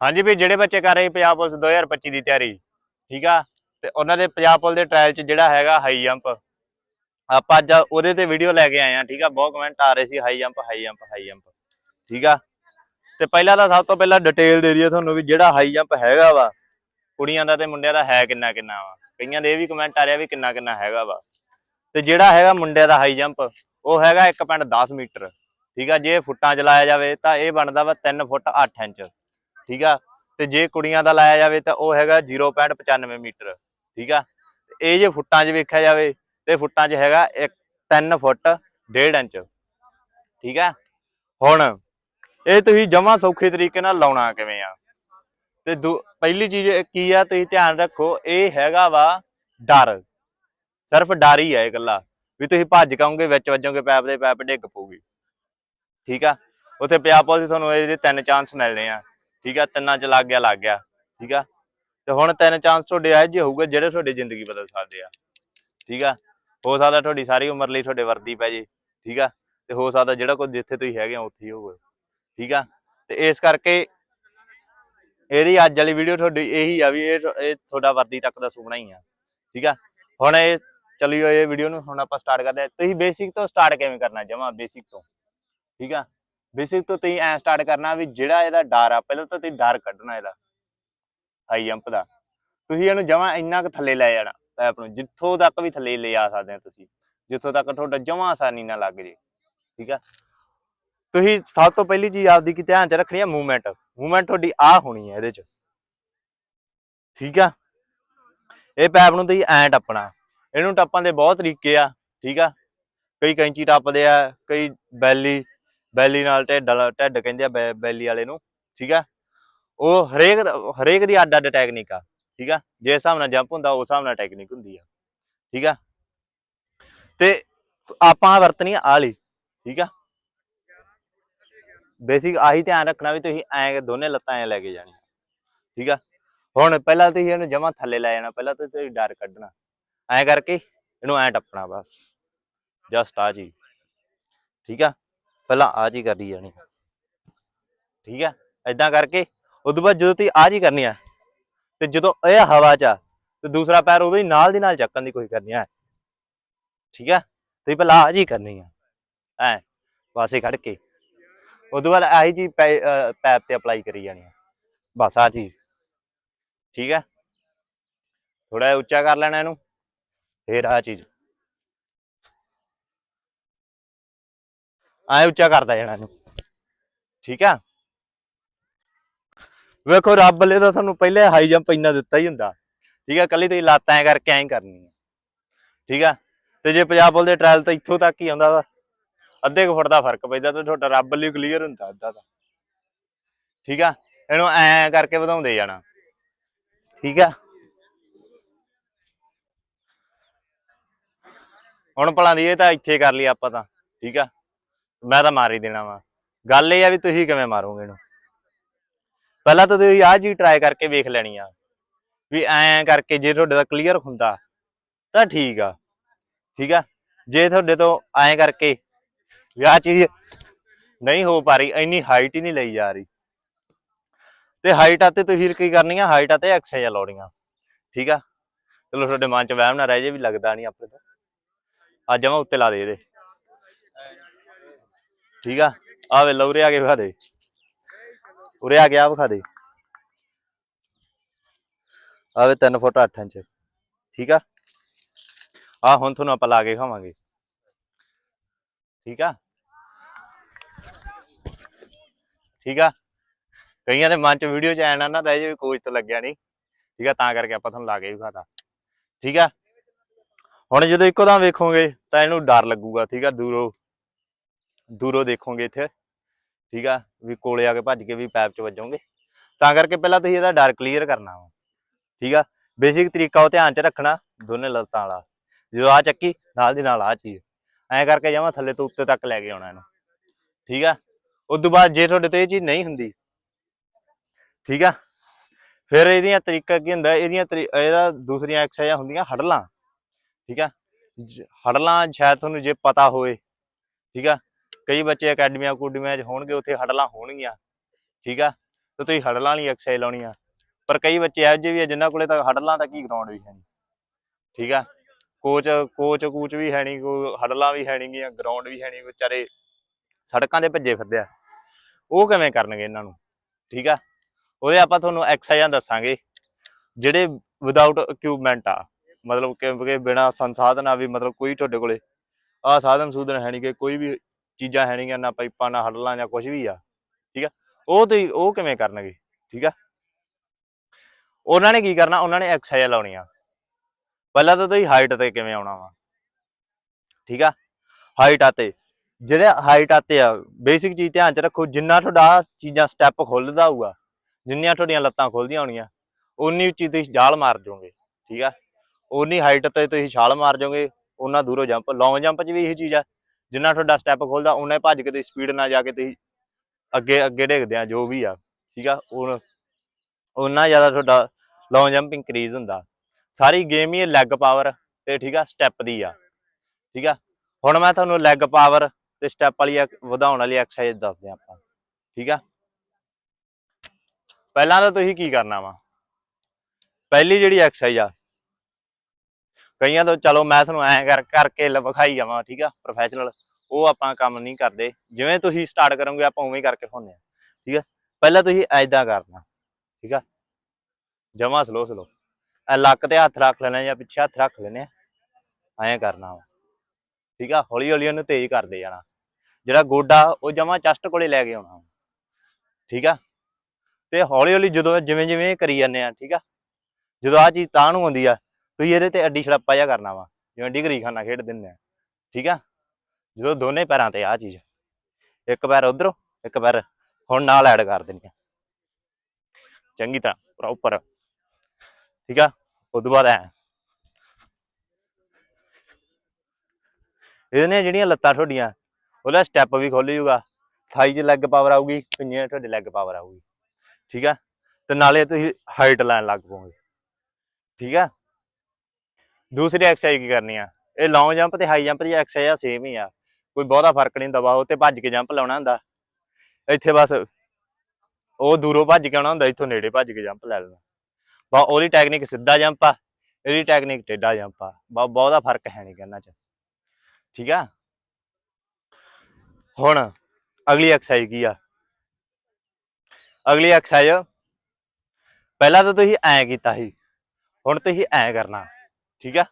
ਹਾਂਜੀ ਵੀ ਜਿਹੜੇ ਬੱਚੇ ਕਰ ਰਹੇ ਪੰਜਾਬ ਪੁਲਿਸ 2025 ਦੀ ਤਿਆਰੀ, ਠੀਕ ਆ? ਤੇ ਉਹਨਾਂ ਦੇ ਪੰਜਾਬ ਪੁਲਿਸ ਦੇ ਟ੍ਰਾਇਲ 'ਚ ਜਿਹੜਾ ਹੈਗਾ ਹਾਈ ਜੰਪ ਆਪਾਂ ਅੱਜ ਉਹਦੇ ਤੇ ਵੀਡੀਓ ਲੈ ਕੇ ਆਏ ਆ ਠੀਕ ਆ? ਬਹੁਤ ਕਮੈਂਟ ਆ ਰਹੇ ਸੀ high jump high jump high jump ਠੀਕ ਆ? ਤੇ ਪਹਿਲਾਂ ਤਾਂ ਸਭ ਤੋਂ ਪਹਿਲਾਂ ਡਿਟੇਲ ਦੇ ਦਈਏ ਤੁਹਾਨੂੰ ਵੀ ਜਿਹੜਾ ਹਾਈ ਜੰਪ ਹੈਗਾ ਵਾ, ਕੁੜੀਆਂ ਦਾ ਤੇ ਮੁੰਡਿਆਂ ਦਾ ਹੈ ਕਿੰਨਾ ਕਿੰਨਾ ਵਾ? ਕਈਆਂ ਦੇ ਇਹ ਵੀ ਕਮੈਂਟ ਆ ਰਿਹਾ ਵੀ ਕਿੰਨਾ ਕਿੰਨਾ ਹੈਗਾ ਵਾ। ਤੇ ਜਿਹੜਾ ਹੈਗਾ ਮੁੰਡਿਆਂ ਦਾ ਹਾਈ ਜੰਪ ਉਹ ਹੈਗਾ 1.10 ਮੀਟਰ, ਠੀਕ ਆ? ਜੇ ਫੁੱਟਾਂ 'ਚ ਲਾਇਆ ਜਾਵੇ ਤਾਂ ਇਹ ਬਣਦਾ ਵਾ 3 ਫੁੱਟ 8 ਇੰਚ। ਠੀਕ ਆ? ਤੇ ਜੇ ਕੁੜੀਆਂ ਦਾ ਲਾਇਆ ਜਾਵੇ ਤਾਂ ਉਹ ਹੈਗਾ 0.95 ਮੀਟਰ, ਠੀਕ ਆ? ਇਹ ਜੇ ਫੁੱਟਾਂ 'ਚ ਵੇਖਿਆ ਜਾਵੇ ਤੇ ਫੁੱਟਾਂ 'ਚ ਹੈਗਾ 3 ਫੁੱਟ 1.5 ਇੰਚ, ਠੀਕ ਆ? ਹੁਣ ਇਹ ਤੁਸੀਂ ਜਮਾ ਸੌਖੇ ਤਰੀਕੇ ਨਾਲ ਲਾਉਣਾ ਕਿਵੇਂ ਆ? ਤੇ ਦੂ- ਪਹਿਲੀ ਚੀਜ਼ ਕੀ ਆ ਤੁਸੀਂ ਧਿਆਨ ਰੱਖੋ, ਇਹ ਹੈਗਾ ਵਾ ਡਰ, ਸਿਰਫ ਡਰ ਹੀ ਆ ਇਹ ਇਕੱਲਾ ਵੀ ਤੁਸੀਂ ਭੱਜ ਕਾਉਂਗੇ ਵਿੱਚ ਵੱਜੋਗੇ, ਪੈਪ ਦੇ ਪੈਪ ਡਿੱਗ ਪਊਗੀ, ਠੀਕ ਆ? ਉੱਥੇ ਪਿਆ ਪੁਲਿਸ, ਤੁਹਾਨੂੰ ਇਹਦੇ ਤਿੰਨ ਚਾਂਸ ਮਿਲਣੇ ਆ। ਠੀਕ ਆ, ਤਿੰਨਾਂ ਚ ਲੱਗ ਗਿਆ ਲੱਗ ਗਿਆ, ਠੀਕ ਆ। ਤੇ ਹੁਣ ਤਿੰਨ ਚਾਂਸ ਤੁਹਾਡੇ ਆਏ ਜੇ ਹੋਊਗੇ ਜਿਹੜੇ ਤੁਹਾਡੀ ਜ਼ਿੰਦਗੀ ਬਦਲ ਸਕਦੇ ਆ, ਠੀਕ ਆ। ਹੋ ਸਕਦਾ ਤੁਹਾਡੀ ਸਾਰੀ ਉਮਰ ਲਈ ਤੁਹਾਡੇ ਵਰਦੀ ਪੈ ਜੇ, ਠੀਕ ਆ। ਤੇ ਹੋ ਸਕਦਾ ਜਿਹੜਾ ਕੁਝ ਜਿੱਥੇ ਤੁਸੀਂ ਹੈਗੇ ਹੋ, ਉੱਥੇ ਹੀ ਹੋਵੇ ਠੀਕ ਆ। ਤੇ ਇਸ ਕਰਕੇ ਇਹਦੀ ਅੱਜ ਵਾਲੀ ਵੀਡੀਓ ਤੁਹਾਡੀ ਇਹੀ ਆ ਵੀ ਇਹ ਇਹ ਤੁਹਾਡਾ ਵਰਦੀ ਤੱਕ ਦਾ ਸੁਪਨਾ ਹੀ ਆ, ਠੀਕ ਆ। ਹੁਣ ਇਹ ਚਲਿਓ ਇਹ ਵੀਡੀਓ ਨੂੰ, ਹੁਣ ਆਪਾਂ ਸਟਾਰਟ ਕਰਦੇ ਹਾਂ। ਤੁਸੀਂ ਬੇਸਿਕ ਤੋਂ ਸਟਾਰਟ ਕਿਵੇਂ ਕਰਨਾ, ਜਮਾ ਬੇਸਿਕ ਤੋਂ, ਠੀਕ ਆ। ਬੇਸਿਕ ਤੋਂ ਤੁਸੀਂ ਐ ਸਟਾਰਟ ਕਰਨਾ ਵੀ ਜਿਹੜਾ ਇਹਦਾ ਡਰ ਆ, ਪਹਿਲਾਂ ਤਾਂ ਤੁਸੀਂ ਡਰ ਕੱਢਣਾ ਇਹਦਾ ਹਾਈ ਜੰਪ ਦਾ। ਤੁਸੀਂ ਇਹਨੂੰ ਜਮਾ ਇੰਨਾ ਕੁ ਥੱਲੇ ਲੈ ਜਾਣਾ ਪੈਪ ਨੂੰ, ਜਿੱਥੋਂ ਤੱਕ ਵੀ ਥੱਲੇ ਲੈ ਆ ਸਕਦੇ ਹੋ ਤੁਸੀਂ, ਜਿੱਥੋਂ ਤੱਕ ਤੁਹਾਡਾ ਜਮਾ ਆਸਾਨੀ ਨਾਲ ਲੱਗ ਜੇ, ਠੀਕ ਆ? ਤੁਸੀਂ ਸਭ ਤੋਂ ਪਹਿਲੀ ਚੀਜ਼ ਆਪਦੀ ਕੀ ਧਿਆਨ ਚ ਰੱਖਣੀ ਹੈ ਮੂਵਮੈਂਟ ਮੂਵਮੈਂਟ ਤੁਹਾਡੀ ਆ ਹੋਣੀ ਹੈ ਇਹਦੇ ਚ, ਠੀਕ ਆ? ਇਹ ਪੈਪ ਨੂੰ ਤੁਸੀਂ ਐਂ ਟੱਪਣਾ, ਇਹਨੂੰ ਟੱਪਣ ਦੇ ਬਹੁਤ ਤਰੀਕੇ ਆ, ਠੀਕ ਆ? ਕਈ ਕੈਂਚੀ ਟੱਪਦੇ ਆ, ਕਈ ਬੈਲੀ ਬੈਲੀ ਨਾਲ ਢਿੱਡ ਵਾਲਾ, ਢਿੱਡ ਕਹਿੰਦੇ ਆ ਬੈ- ਬੈਲੀ ਵਾਲੇ ਨੂੰ, ਠੀਕ ਆ? ਉਹ ਹਰੇਕ ਦਾ- ਹਰੇਕ ਦੀ ਅੱਡ ਅੱਡ ਟੈਕਨੀਕ ਆ, ਠੀਕ ਆ? ਜੇ ਹਿਸਾਬ ਨਾਲ ਜੰਪ ਹੁੰਦਾ, ਉਸ ਹਿਸਾਬ ਨਾਲ ਟੈਕਨੀਕ ਹੁੰਦੀ ਆ, ਠੀਕ ਆ? ਤੇ ਆਪਾਂ ਵਰਤਣੀ ਆ ਆਲੀ, ਠੀਕ ਆ? ਬੇਸਿਕ ਆਹੀ ਧਿਆਨ ਰੱਖਣਾ ਵੀ ਤੁਸੀਂ ਐਂ ਦੋਨੇ ਲੱਤਾਂ ਐਂ ਲੈ ਕੇ ਜਾਣੀਆਂ, ਠੀਕ ਆ? ਹੁਣ ਪਹਿਲਾਂ ਤੁਸੀਂ ਇਹਨੂੰ ਜਮਾ ਥੱਲੇ ਲੈ ਜਾਣਾ, ਪਹਿਲਾਂ ਤਾਂ ਤੁਸੀਂ ਡਰ ਕੱਢਣਾ, ਐਂ ਕਰਕੇ ਇਹਨੂੰ ਐਂ ਟੱਪਣਾ ਬਸ ਜਸਟ ਆ ਜੀ, ਠੀਕ ਆ? ਪਹਿਲਾਂ ਆ ਜੀ ਕਰੀ ਜਾਣੀ। ਠੀਕ ਆ ਐਦਾਂ ਕਰਕੇ ਉਦੋਂ ਬਾਅਦ ਜਦੋਂ ਤੁਸੀਂ ਆ ਜੀ ਕਰਨੀ ਆ ਤੇ ਜਦੋਂ ਇਹ ਹਵਾ 'ਚ ਆ, ਤੇ ਦੂਸਰਾ ਪੈਰ ਉਦੋਂ ਹੀ ਨਾਲ ਦੀ ਨਾਲ ਚੱਕਣ ਦੀ ਕੋਈ ਕਰਨੀ ਆ ਠੀਕ ਆ ਤੁਸੀਂ ਪਹਿਲਾਂ ਆ ਜੀ ਕਰਨੀ ਆ ਐ ਪਾਸੇ ਖੜ ਕੇ। ਉਦੋਂ ਬਾਅਦ ਆਹੀ ਜੀ ਪੈਪ ਤੇ ਅਪਲਾਈ ਕਰੀ ਜਾਣੀ ਆ ਬਸ ਆ ਚੀਜ਼। ਠੀਕ ਆ ਥੋੜਾ ਉੱਚਾ ਕਰ ਲੈਣਾ ਇਹਨੂੰ। ਫੇਰ ਆ ਚੀਜ਼। ਐ ਉੱਚਾ ਕਰਦਾ ਜਾਣਾ ਇਹਨੂੰ। ਠੀਕ ਆ? ਵੇਖੋ, ਰੱਬ ਨੇ ਤਾਂ ਤੁਹਾਨੂੰ ਪਹਿਲੇ ਹਾਈ ਜੰਪ ਇੰਨਾ ਦਿੱਤਾ ਹੀ ਹੁੰਦਾ। ਠੀਕ ਆ, ਕੱਲੀ ਤੁਸੀਂ ਲੱਤ ਐ ਕਰਕੇ ਐਂ ਕਰਨੀ ਆ ਠੀਕ ਆ? ਤੇ ਜੇ ਪੰਜਾਬ ਪੁਲਿਸ ਦੇ ਟ੍ਰਾਇਲ ਤਾਂ ਇੱਥੋਂ ਤੱਕ ਹੀ ਆਉਂਦਾ ਅੱਧੇ ਕੁ ਫੁੱਟ ਦਾ ਫ਼ਰਕ ਪੈਂਦਾ ਤੇ ਤੁਹਾਡਾ ਰੱਬ ਲਈ ਕਲੀਅਰ ਹੁੰਦਾ ਅੱਧਾ ਤਾਂ। ਠੀਕ ਆ? ਇਹਨੂੰ ਐ ਕਰਕੇ ਵਧਾਉਂਦੇ ਜਾਣਾ। ਠੀਕ ਆ? ਹੁਣ ਭਲਾਂ ਦੀ ਇਹ ਤਾਂ ਇੱਥੇ ਕਰ ਲਈ ਆਪਾਂ ਤਾਂ। ਠੀਕ ਆ? ਮੈਂ ਤਾਂ ਮਾਰ ਹੀ ਦੇਣਾ ਵਾ। ਗੱਲ ਇਹ ਆ ਵੀ ਤੁਸੀਂ ਕਿਵੇਂ ਮਾਰੋਗੇ ਇਹਨੂੰ? ਪਹਿਲਾਂ ਤਾਂ ਤੁਸੀਂ ਆਹ ਚੀਜ਼ ਟਰਾਈ ਕਰਕੇ ਵੇਖ ਲੈਣੀ ਆ। ਵੀ ਐਂ ਕਰਕੇ ਜੇ ਤੁਹਾਡੇ ਦਾ ਕਲੀਅਰ ਹੁੰਦਾ, ਤਾਂ ਠੀਕ ਆ। ਠੀਕ ਆ? ਜੇ ਤੁਹਾਡੇ ਤੋਂ ਐਂ ਕਰਕੇ ਵੀ ਆਹ ਚੀਜ਼ ਨਹੀਂ ਹੋ ਪਾ ਰਹੀ, ਇੰਨੀ ਹਾਈਟ ਹੀ ਨਹੀਂ ਲਈ ਜਾ ਰਹੀ। ਤੇ ਹਾਈਟਾਂ ਤੇ ਤੁਸੀਂ ਕੀ ਕਰਨੀ ਆ ਹਾਈਟ ਆ ਤੇ ਐਕਸਰਸਾਈਜ਼ ਲਾਉਣੀਆਂ ਠੀਕ ਆ? ਚਲੋ ਤੁਹਾਡੇ ਮਨ ਚ ਵਹਿਮ ਨਾ ਰਹਿ ਜੇ ਵੀ ਲੱਗਦਾ ਨਹੀਂ ਆਪਣੇ ਤੋਂ। ਅੱਜ ਮੈਂ ਉੱਤੇ ਲਾ ਦੇ ਇਹਦੇ। ਠੀਕ ਆ? ਆ ਵੇ ਲੌਰੇ ਆ ਕੇ ਵਿਖਾ ਦੇ। ਉਰੇ ਆ ਗਿਆ ਵਿਖਾ ਦੇ। ਆਵੇ 3 ਫੁੱਟ 8 ਇੰਚ। ਠੀਕ ਆ? ਆ ਹੁਣ ਤੁਹਾਨੂੰ ਆਪਾਂ ਲਾ ਕੇ ਖਾਵਾਂਗੇ ਠੀਕ ਆ? ਠੀਕ ਆ? ਕਈਆਂ ਦੇ ਮਨ ਚ ਵੀਡੀਓ ਚ ਐਨਾ ਨਾ, ਰਹਿ ਜੇ ਕੋਚ ਤੋਂ ਲੱਗਿਆ ਨਹੀਂ ਠੀਕ ਆ? ਤਾਂ ਕਰਕੇ ਆਪਾਂ ਤੁਹਾਨੂੰ ਲਾ ਕੇ ਵਿਖਾਤਾ। ਠੀਕ ਆ? ਹੁਣ ਜਦੋਂ ਇੱਕੋ ਦਮ ਵੇਖੋਗੇ ਤਾਂ ਇਹਨੂੰ ਡਰ ਲੱਗੂਗਾ। ਠੀਕ ਆ? ਦੂਰੋਂ ਦੂਰੋਂ ਦੇਖੋਗੇ ਇੱਥੇ। ਠੀਕ ਆ? ਵੀ ਕੋਲੇ ਆ ਕੇ ਭੱਜ ਕੇ ਵੀ ਪੈਪ 'ਚ ਵੱਜੋਗੇ। ਤਾਂ ਕਰਕੇ ਪਹਿਲਾਂ ਤੁਸੀਂ ਇਹਦਾ ਡਰ ਕਲੀਅਰ ਕਰਨਾ ਵਾ। ਠੀਕ ਆ? ਬੇਸਿਕ ਤਰੀਕਾ ਉਹ ਧਿਆਨ 'ਚ ਰੱਖਣਾ ਦੋਨੇ ਲੱਤਾਂ ਵਾਲਾ। ਜਦੋਂ ਆ ਚੱਕੀ, ਨਾਲ ਦੀ ਨਾਲ ਆ ਚੀਜ਼। ਐਂ ਕਰਕੇ ਜਾਵਾਂ ਥੱਲੇ ਤੋਂ ਉੱਤੇ ਤੱਕ ਲੈ ਕੇ ਆਉਣਾ ਇਹਨੂੰ। ਠੀਕ ਆ? ਉਸ ਤੋਂ ਬਾਅਦ ਜੇ ਤੁਹਾਡੇ ਤੋਂ ਇਹ ਚੀਜ਼ ਨਹੀਂ ਹੁੰਦੀ। ਠੀਕ ਆ? ਫਿਰ ਇਹਦੀਆਂ ਤਰੀਕਾ ਕੀ ਹੁੰਦਾ? ਇਹਦੀਆਂ ਤਰੀ- ਇਹਦਾ ਦੂਸਰੀਆਂ ਐਕਸਰਸਾਈਜ਼ਾਂ ਹੁੰਦੀਆਂ ਹੜਲਾਂ। ਠੀਕ ਆ? ਜ- ਹੜਲਾਂ ਸ਼ਾਇਦ ਤੁਹਾਨੂੰ ਜੇ ਪਤਾ ਹੋਵੇ। ਠੀਕ ਆ? ਕਈ ਬੱਚੇ ਅਕੈਡਮੀਆਂ ਅਕੂਡਮੀਆਂ 'ਚ ਹੋਣਗੇ, ਉੱਥੇ ਹੜਲਾਂ ਹੋਣਗੀਆਂ, ਠੀਕ ਆ? ਤੇ ਤੁਸੀਂ ਹੜਲਾਂ ਵਾਲੀ ਐਕਸਰਸਾਈਜ਼ ਲਾਉਣੀ ਆ ਪਰ ਕਈ ਬੱਚੇ ਇਹੋ ਜਿਹੇ ਵੀ ਆ, ਜਿਨ੍ਹਾਂ ਕੋਲੇ ਤਾਂ ਹੜਲਾਂ ਦਾ ਕੀ ਗਰਾਊਂਡ ਵੀ ਹੈ ਨਹੀਂ ਠੀਕ ਆ? ਕੋਚ ਕੋਚ ਕੂਚ ਵੀ ਹੈ ਨਹੀਂ ਕੋ ਹੜਲਾਂ ਵੀ ਹੈ ਨਹੀਂ ਗੀਆਂ ਗਰਾਊਂਡ ਵੀ ਹੈ ਨਹੀਂ ਵਿਚਾਰੇ ਸੜਕਾਂ ਦੇ ਭੱਜੇ ਫਿਰਦੇ ਆ। ਉਹ ਕਿਵੇਂ ਕਰਨਗੇ ਇਹਨਾਂ ਨੂੰ, ਠੀਕ ਆ? ਉਹਦੇ ਆਪਾਂ ਤੁਹਾਨੂੰ ਐਕਸਰਸਾਈਜ਼ਾਂ ਦੱਸਾਂਗੇ, ਜਿਹੜੇ ਵਿਦਆਊਟ ਇਕਵਿਪਮੈਂਟ ਆ, ਮਤਲਬ ਕਿ ਕਿ ਬਿਨਾ ਸੰਸਾਧਨਾਂ ਵੀ, ਮਤਲਬ ਕੋਈ ਤੁਹਾਡੇ ਕੋਲੇ ਆ ਸਾਧਨ ਸੂਧਨ ਹੈ ਨਹੀਂ ਕਿ ਕੋਈ ਵੀ ਚੀਜ਼ਾਂ ਹੈ ਨਹੀਂ ਨਾ ਪਾਈਪਾਂ, ਨਾ ਹੜਲਾਂ, ਜਾਂ ਕੁਝ ਵੀ ਆ, ਠੀਕ ਆ? ਉਹ ਤੁਸੀਂ, ਉਹ ਕਿਵੇਂ ਕਰਨਗੇ, ਠੀਕ ਆ? ਉਹਨਾਂ ਨੇ ਕੀ ਕਰਨਾ, ਉਹਨਾਂ ਨੇ ਐਕਸਰਸਾਈਜ਼ ਲਾਉਣੀਆਂ। ਪਹਿਲਾਂ ਤਾਂ ਤੁਸੀਂ ਹਾਈਟ ਤੇ ਕਿਵੇਂ ਆਉਣਾ ਵਾ, ਠੀਕ ਆ? ਹਾਈਟ ਆਤੇ ਜਿਹੜੇ ਹਾਈਟ ਆਤੇ ਆ ਬੇਸਿਕ ਚੀਜ਼ ਧਿਆਨ ਚ ਰੱਖੋ, ਜਿੰਨਾ ਤੁਹਾਡਾ ਚੀਜ਼ਾਂ ਸਟੈਪ ਖੁੱਲਦਾ ਹੋਊਗਾ, ਜਿੰਨੀਆਂ ਤੁਹਾਡੀਆਂ ਲੱਤਾਂ ਖੁੱਲਦੀਆਂ ਹੋਣੀਆਂ ਉਨੀ ਉੱਚੀ ਤੁਸੀਂ ਛਾਲ ਮਾਰ ਜਾਓਗੇ ਠੀਕ ਆ? ਉਨੀ ਹਾਈਟ ਤੇ ਤੁਸੀਂ ਛਾਲ ਮਾਰ ਜਾਓਗੇ ਉਹਨਾਂ ਦੂਰੋਂ ਜੰਪ ਲੌਂਗ ਜੰਪ 'ਚ ਵੀ ਇਹੀ ਚੀਜ਼ ਆ ਜਿੰਨਾ ਤੁਹਾਡਾ ਸਟੈਪ ਖੁੱਲਦਾ ਉਨਾ ਹੀ ਭੱਜ ਕੇ ਤੁਸੀਂ ਸਪੀਡ ਨਾਲ ਜਾ ਕੇ ਤੁਸੀਂ ਅੱਗੇ ਅੱਗੇ ਡਿੱਗਦੇ ਆ, ਜੋ ਵੀ ਆ, ਠੀਕ ਆ? ਉਹ ਉਨਾ ਜ਼ਿਆਦਾ ਤੁਹਾਡਾ ਲੌਂਗ ਜੰਪ ਇਨਕਰੀਜ਼ ਹੁੰਦਾ। ਸਾਰੀ ਗੇਮ ਹੀ ਲੈਗ ਪਾਵਰ ਤੇ, ਠੀਕ ਆ ਸਟੈਪ ਦੀ ਆ, ਠੀਕ ਆ? ਹੁਣ ਮੈਂ ਤੁਹਾਨੂੰ ਲੈਗ ਪਾਵਰ ਤੇ ਸਟੈਪ ਵਾਲੀ ਐਕ- ਵਧਾਉਣ ਵਾਲੀ ਐਕਸਰਸਾਈਜ਼ ਦੱਸਦੇ ਹਾਂ ਆਪਾਂ, ਠੀਕ ਆ? ਪਹਿਲਾਂ ਤਾਂ ਤੁਸੀਂ ਕੀ ਕਰਨਾ ਵਾ? ਪਹਿਲੀ ਜਿਹੜੀ ਐਕਸਰਸਾਈਜ਼ ਆ ਕਈਆਂ ਤੋਂ ਚਲੋ ਮੈਂ ਤੁਹਾਨੂੰ ਐਂ ਕਰ, ਕਰਕੇ ਵਿਖਾਈ ਜਾਵਾਂ, ਠੀਕ ਆ ਪ੍ਰੋਫੈਸ਼ਨਲ ਉਹ ਆਪਾਂ ਕੰਮ ਨਹੀਂ ਕਰਦੇ। ਜਿਵੇਂ ਤੁਸੀਂ ਸਟਾਰਟ ਕਰੋਗੇ, ਆਪਾਂ ਉਵੇਂ ਹੀ ਕਰਕੇ ਹੁੰਨੇ ਆ ਠੀਕ ਆ। ਪਹਿਲਾਂ ਤੁਸੀਂ ਐਦਾਂ ਕਰਨਾ, ਠੀਕ ਆ। ਜਮਾ ਸਲੋ ਸਲੋ ਐ ਲੱਕ ਤੇ ਹੱਥ ਰੱਖ ਲੈਣਾ ਜਾਂ ਪਿੱਛੇ ਹੱਥ ਰੱਖ ਲੈਣੇ ਆ। ਐਂ ਕਰਨਾ ਵਾ, ਠੀਕ ਆ। ਹੌਲੀ ਹੌਲੀ ਉਹਨੂੰ ਤੇਜ਼ ਕਰਦੇ ਜਾਣਾ। ਜਿਹੜਾ ਗੋਡਾ, ਉਹ ਜਮਾ ਚਸਟ ਕੋਲੇ ਲੈ ਕੇ ਆਉਣਾ। ਠੀਕ ਆ। ਤੇ ਹੌਲੀ ਹੌਲੀ ਜਦੋਂ ਜਿਵੇਂ ਜਿਵੇਂ ਕਰੀ ਜਾਂਦੇ ਆ, ਠੀਕ ਆ। ਜਦੋਂ ਆ ਚੀਜ਼ ਤਾਂ ਨੂੰ ਆਉਂਦੀ ਆ ਤੁਸੀਂ ਇਹਦੇ ਤੇ ਅੱਡੀ ਛੜੱਪਾ ਜਿਹਾ ਕਰਨਾ ਵਾ, ਜਿਵੇਂ ਡਿਗਰੀ ਖਾਨਾ ਖੇਡ ਦਿੰਦੇ ਆ, ਠੀਕ ਆ? ਜਦੋਂ ਦੋਨੇ ਪੈਰਾਂ ਤੇ ਆ ਚੀਜ਼, ਇੱਕ ਪੈਰ ਉਧਰੋਂ, ਇੱਕ ਪੈਰ ਹੁਣ ਨਾਲ ਐਡ ਕਰ ਦੇਣੀ ਆ। ਚੰਗੀ ਤਰ੍ਹਾਂ ਪ੍ਰੋਪਰ ਠੀਕ ਆ? ਉਦੋਂ ਬਾਅਦ ਐ। ਇਹਦੇ ਨੇ ਜਿਹੜੀਆਂ ਲੱਤਾਂ ਤੁਹਾਡੀਆਂ, ਉਹਦਾ ਸਟੈਪ ਵੀ ਖੁੱਲ ਜੂਗਾ ਥਾਈ 'ਚ ਲੈਗ ਪਾਵਰ ਆਊਗੀ ਪਿੰਜੇ 'ਚ ਤੁਹਾਡੇ ਲੈਗ ਪਾਵਰ ਆਊਗੀ, ਠੀਕ ਆ? ਤੇ ਨਾਲੇ ਤੁਸੀਂ ਹਾਈਟ ਲੈਣ ਲੱਗ ਪਓਗੇ ਠੀਕ ਆ? ਦੂਸਰੀ ਐਕਸਰਸਾਈਜ਼ ਕੀ ਕਰਨੀ ਆ? ਇਹ ਲੌਂਗ ਜੰਪ ਤੇ ਹਾਈ ਜੰਪ ਦੀ ਐਕਸਰਸਾਈਜ਼ ਆ ਸੇਮ ਹੀ ਆ। ਕੋਈ ਬਹੁਤਾ ਫ਼ਰਕ ਨਹੀਂ ਦਬਾਓ ਤੇ ਭੱਜ ਕੇ ਜੰਪ ਲਾਉਣਾ ਹੁੰਦਾ। ਇੱਥੇ ਬਸ ਉਹ ਦੂਰੋਂ ਭੱਜ ਕੇ ਆਉਣਾ ਹੁੰਦਾ, ਇੱਥੋਂ ਨੇੜੇ ਭੱਜ ਕੇ ਜੰਪ ਲੈ ਲੈਣਾ। ਬਾ ਉਹਦੀ ਟੈਕਨੀਕ ਸਿੱਧਾ ਜੰਪ ਆ, ਇਹਦੀ ਟੈਕਨੀਕ ਟੇਢਾ ਜੰਪ ਆ। ਬਾ ਬਹੁਤਾ ਫ਼ਰਕ ਹੈ ਨਹੀਂ ਕਹਿੰਦਾ ਚ। ਠੀਕ ਆ? ਹੁਣ ਅਗਲੀ ਐਕਸਰਸਾਈਜ਼ ਕੀ ਆ? ਅਗਲੀ ਐਕਸਰਸਾਈਜ਼ ਪਹਿਲਾਂ ਤਾਂ ਤੁਸੀਂ ਐਂ ਕੀਤਾ ਸੀ, ਹੁਣ ਤੁਸੀਂ ਐਂ ਕਰਨਾ। ਠੀਕ ਆ?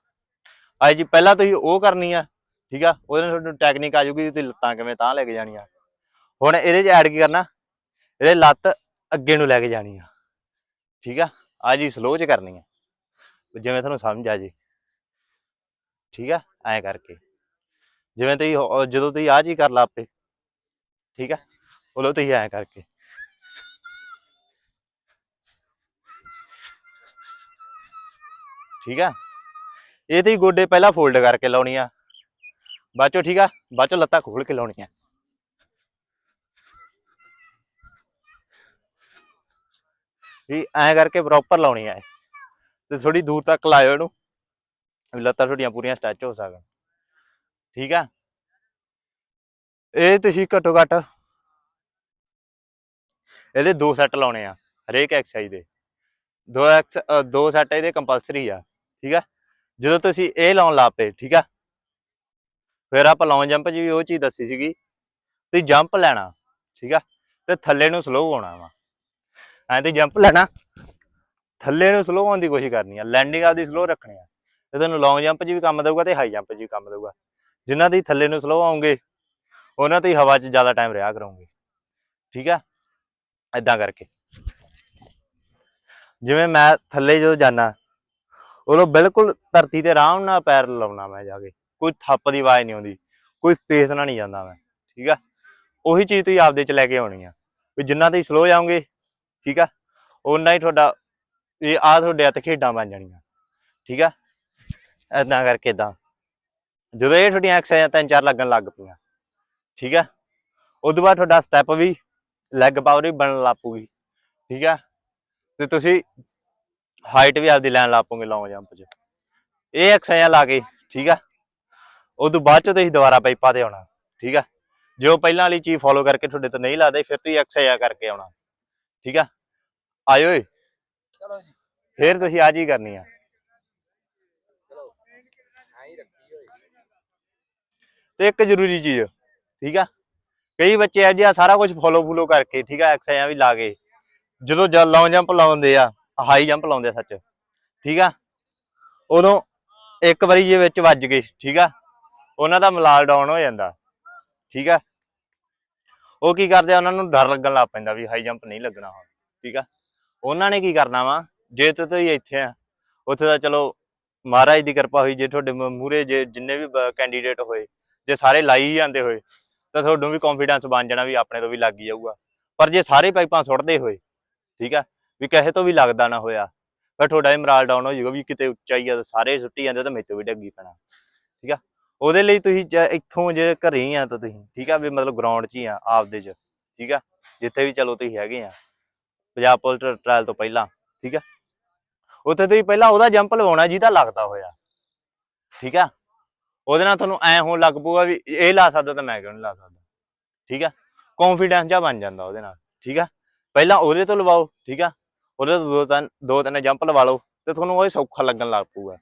ਅੱਜ ਜੀ, ਪਹਿਲਾਂ ਤੁਸੀਂ ਉਹ ਕਰਨੀ ਆ, ਠੀਕ ਆ? ਉਹਦੇ ਨਾਲ ਤੁਹਾਨੂੰ ਟੈਕਨੀਕ ਆ ਜਾਊਗੀ, ਤੁਸੀਂ ਲੱਤਾਂ ਕਿਵੇਂ ਤਾਂ ਲੈ ਕੇ ਜਾਣੀਆਂ। ਹੁਣ ਇਹਦੇ 'ਚ ਐਡ ਕੀ ਕਰਨਾ? ਇਹਦੇ ਲੱਤ ਅੱਗੇ ਨੂੰ ਲੈ ਕੇ ਜਾਣੀ ਆ। ਠੀਕ ਆ? ਆ ਜੀ ਸਲੋ 'ਚ ਕਰਨੀ ਆ। ਜਿਵੇਂ ਤੁਹਾਨੂੰ ਸਮਝ ਆ ਜੀ। ਠੀਕ ਆ? ਐਂ ਕਰਕੇ। ਜਿਵੇਂ ਤੁਸੀਂ ਜਦੋਂ ਤੁਸੀਂ ਆ ਜੀ ਕਰ ਲਾ ਆਪੇ। ਠੀਕ ਆ? ਉਦੋਂ ਤੁਸੀਂ ਐਂ ਕਰਕੇ। ਠੀਕ ਆ? ਇਹ ਤੇ ਗੋਡੇ ਪਹਿਲਾਂ ਫੋਲਡ ਕਰਕੇ ਲਾਉਣੀ ਆ। ਬਾਅਦ ਚੋਂ ਠੀਕ ਆ, ਬਾਅਦ ਚੋਂ ਲੱਤਾਂ ਖੋਲ ਕੇ ਲਾਉਣੀਆਂ। ਇਹ ਐਂ ਕਰਕੇ ਪ੍ਰੋਪਰ ਲਾਉਣੀ ਆ ਇਹ। ਤੇ ਥੋੜੀ ਦੂਰ ਤੱਕ ਲਾਇਓ ਇਹਨੂੰ। ਲੱਤਾਂ ਤੁਹਾਡੀਆਂ ਪੂਰੀਆਂ ਸਟੈਚ ਹੋ ਸਕਣ। ਠੀਕ ਆ? ਇਹ ਤੁਸੀਂ ਘੱਟੋ ਘੱਟ ਇਹਦੇ ਦੋ ਸੈੱਟ ਲਾਉਣੇ ਆ, ਹਰੇਕ ਐਕਸਰਸਾਈਜ਼ ਦੇ। ਦੋ ਐਕਸ ਦੋ ਸੈੱਟ ਇਹਦੇ ਕੰਪਲਸਰੀ ਆ। ਠੀਕ ਆ? ਜਦੋਂ ਤੁਸੀਂ ਇਹ ਲਾਉਣ ਲੱਗ ਪਏ, ਠੀਕ ਆ? ਫਿਰ ਆਪਾਂ ਲੌਂਗ ਜੰਪ 'ਚ ਵੀ ਉਹ ਚੀਜ਼ ਦੱਸੀ ਸੀਗੀ, ਤੁਸੀਂ ਜੰਪ ਲੈਣਾ, ਠੀਕ ਆ? ਤੇ ਥੱਲੇ ਨੂੰ ਸਲੋ ਹੋਣਾ ਵਾ। ਐਂ ਤੇ ਜੰਪ ਲੈਣਾ, ਥੱਲੇ ਨੂੰ ਸਲੋ ਹੋਣ ਦੀ ਕੋਸ਼ਿਸ਼ ਕਰਨੀ ਆ ਲੈਂਡਿੰਗ ਆਪਦੀ ਸਲੋ ਰੱਖਣੀ ਆ। ਤੇ ਤੁਹਾਨੂੰ ਲੌਂਗ ਜੰਪ 'ਚ ਵੀ ਕੰਮ ਦਊਗਾ ਤੇ ਹਾਈ ਜੰਪ 'ਚ ਵੀ ਕੰਮ ਦਊਗਾ। ਜਿਨ੍ਹਾਂ ਦੀ ਥੱਲੇ ਨੂੰ ਸਲੋ ਆਉਂਗੇ, ਉਹਨਾਂ ਤੇ ਹੀ ਹਵਾ 'ਚ ਜ਼ਿਆਦਾ ਟਾਈਮ ਰਿਹਾ ਕਰੋਗੇ। ਠੀਕ ਆ? ਐਦਾਂ ਕਰਕੇ। ਜਿਵੇਂ ਮੈਂ ਥੱਲੇ ਜਦੋਂ ਜਾਣਾ ਉਦੋਂ ਬਿਲਕੁਲ ਧਰਤੀ ਤੇ ਆਰਾਮ ਨਾਲ ਪੈਰ ਲਾਉਣਾ ਮੈਂ ਜਾ ਕੇ। ਕੋਈ ਥੱਪ ਦੀ ਆਵਾਜ਼ ਨਹੀਂ ਆਉਂਦੀ, ਕੋਈ ਸਪੇਸ ਨਾਲ ਨਹੀਂ ਜਾਂਦਾ ਮੈਂ, ਠੀਕ ਆ? ਉਹੀ ਚੀਜ਼ ਤੁਸੀਂ ਆਪਦੇ ਚ ਲੈ ਕੇ ਆਉਣੀ ਆ, ਵੀ ਜਿੰਨਾ ਤੁਸੀਂ ਸਲੋ ਜਾਓਗੇ, ਠੀਕ ਆ? ਓਨਾ ਹੀ ਤੁਹਾਡਾ ਇਹ ਆ ਤੁਹਾਡੇ ਹੱਥ ਖੇਡਾਂ ਬਣ ਜਾਣੀਆਂ, ਠੀਕ ਆ? ਐਦਾਂ ਕਰਕੇ ਇਦਾਂ ਜਦੋਂ ਇਹ ਤੁਹਾਡੀਆਂ ਐਕਸਰਸਾਈਜ਼ਾਂ ਤਿੰਨ ਚਾਰ ਲੱਗਣ ਲੱਗ ਪਈਆਂ, ਠੀਕ ਆ? ਉਦੋਂ ਬਾਅਦ ਤੁਹਾਡਾ ਸਟੈਪ ਵੀ ਲੈਗ ਪਾਵਰ ਵੀ ਬਣਨ ਲੱਗ ਪਊਗੀ, ਠੀਕ ਆ? ਤੇ ਤੁਸੀਂ ਹਾਈਟ ਵੀ ਆਪਦੀ ਲੈਣ ਲੱਗ ਪਓਗੇ ਲੌਂਗ ਜੰਪ 'ਚ। ਇਹ ਐਕਸਰਸਾਈਜ਼ਾਂ ਲਾ ਕੇ ਠੀਕ ਆ? ਉਦੋਂ ਬਾਅਦ ਚ ਤੁਸੀਂ ਦੁਬਾਰਾ ਪਾਈਪਾਂ ਤੇ ਆਉਣਾ ਠੀਕ ਆ? ਜੋ ਪਹਿਲਾਂ ਵਾਲੀ ਚੀਜ਼ ਫੋਲੋ ਕਰਕੇ ਤੁਹਾਡੇ ਤੋਂ ਨਹੀਂ ਲੱਗਦਾ ਫਿਰ ਤੁਸੀਂ ਐਕਸਰਸਾਈਜ਼ਾਂ ਕਰਕੇ ਆਉਣਾ ਠੀਕ ਆ? ਆਇਓ ਏ। ਚਲੋ ਜੀ। ਫੇਰ ਤੁਸੀਂ ਆ ਜੀ ਕਰਨੀ ਆ। ਤੇ ਇੱਕ ਜ਼ਰੂਰੀ ਚੀਜ਼ ਠੀਕ ਆ? ਕਈ ਬੱਚੇ ਆ ਜਿਹਾ ਸਾਰਾ ਕੁਝ ਫੋਲੋ ਫੋਲੋ ਕਰਕੇ ਠੀਕ ਆ ਐਕਸਰਸਾਈਜ਼ਾਂ ਵੀ ਲਾ ਕੇ ਜਦੋਂ ਜ ਲੌਂਗ ਜੰਪ ਲਾਉਂਦੇ ਆ ਹਾਈ ਜੰਪ ਲਾਉਂਦੇ ਸੱਚ। ਠੀਕ ਆ? ਉਦੋਂ ਇੱਕ ਵਾਰੀ ਜੇ ਵਿੱਚ ਵੱਜ ਗਏ, ਠੀਕ ਆ? ਉਹਨਾਂ ਦਾ ਮਲਾਲ ਡਾਊਨ ਹੋ ਜਾਂਦਾ। ਠੀਕ ਆ? ਉਹ ਕੀ ਕਰਦੇ ਆ, ਉਹਨਾਂ ਨੂੰ ਡਰ ਲੱਗਣ ਲੱਗ ਪੈਂਦਾ ਵੀ ਹਾਈ ਜੰਪ ਨਹੀਂ ਲੱਗਣਾ ਹੁਣ। ਠੀਕ ਆ? ਉਹਨਾਂ ਨੇ ਕੀ ਕਰਨਾ ਵਾ, ਜੇ ਤੇ ਤੁਸੀਂ ਇੱਥੇ ਆ, ਉੱਥੇ ਤਾਂ ਚਲੋ ਮਹਾਰਾਜ ਦੀ ਕਿਰਪਾ ਹੋਈ, ਜੇ ਤੁਹਾਡੇ ਮੂਰੇ ਜੇ ਜਿੰਨੇ ਵੀ ਕੈਂਡੀਡੇਟ ਹੋਏ, ਜੇ ਸਾਰੇ ਲਾਈ ਜਾਂਦੇ ਹੋਏ, ਤਾਂ ਤੁਹਾਨੂੰ ਵੀ ਕੌਨਫੀਡੈਂਸ ਬਣ ਜਾਣਾ ਵੀ ਆਪਣੇ ਤੋਂ ਵੀ ਲੱਗ ਹੀ ਜਾਊਗਾ। ਪਰ ਜੇ ਸਾਰੇ ਪਾਈਪਾਂ ਸੁੱਟਦੇ ਹੋਏ, ਠੀਕ ਆ? ਵੀ ਕਿਸੇ ਤੋਂ ਵੀ ਲੱਗਦਾ ਨਾ ਹੋਇਆ। ਫਿਰ ਤੁਹਾਡਾ ਇਹ ਮਰਾਲ ਡਾਊਨ ਹੋ ਜਾਊਗਾ ਵੀ ਕਿਤੇ ਉੱਚਾਈ ਆ ਤਾਂ ਸਾਰੇ ਸੁੱਟੀ ਜਾਂਦੇ ਤਾਂ ਮੇਰੇ ਤੋਂ ਵੀ ਡੱਗੀ ਪੈਣਾ। ਠੀਕ ਆ? ਉਹਦੇ ਲਈ ਤੁਸੀਂ ਇੱਥੋਂ ਜੇ ਘਰੇ ਹੀ ਆ ਤਾਂ ਤੁਸੀਂ, ਠੀਕ ਆ? ਵੀ ਮਤਲਬ ਗਰਾਊਂਡ 'ਚ ਹੀ ਆ, ਆਪਦੇ 'ਚ, ਠੀਕ ਆ? ਜਿੱਥੇ ਵੀ ਚਲੋ ਤੁਸੀਂ ਹੈਗੇ ਆ। ਪੰਜਾਬ ਪੁਲਿਸ ਟ੍ਰਾਇਲ ਤੋਂ ਪਹਿਲਾਂ, ਠੀਕ ਆ? ਉੱਥੇ ਤੁਸੀਂ ਪਹਿਲਾਂ ਉਹਦਾ ਜੰਪ ਲਵਾਉਣਾ ਜਿਹਦਾ ਲੱਗਦਾ ਹੋਇਆ। ਠੀਕ ਆ? ਉਹਦੇ ਨਾਲ ਤੁਹਾਨੂੰ ਐ ਹੋਣ ਲੱਗ ਪਊਗਾ ਵੀ ਇਹ ਲਾ ਸਕਦਾ ਤਾਂ ਮੈਂ ਕਿਉਂ ਨਹੀਂ ਲਾ ਸਕਦਾ। ਠੀਕ ਆ? ਕੌਨਫੀਡੈਂਸ ਜਾ ਬਣ ਜਾਂਦਾ ਉਹਦੇ ਨਾਲ, ਠੀਕ ਆ? ਪਹਿਲਾਂ ਉਹਦੇ ਤੋਂ ਲਵਾਓ, ਠੀਕ ਆ? ਉਹਦੇ ਤੋਂ ਦੋ ਤਿੰਨ ਦੋ ਤਿੰਨ ਜੰਪ ਲਵਾ ਲਓ ਤੇ ਤੁਹਾਨੂੰ ਉਹ ਸੌਖਾ ਲੱਗਣ ਲੱਗ ਪਊਗਾ।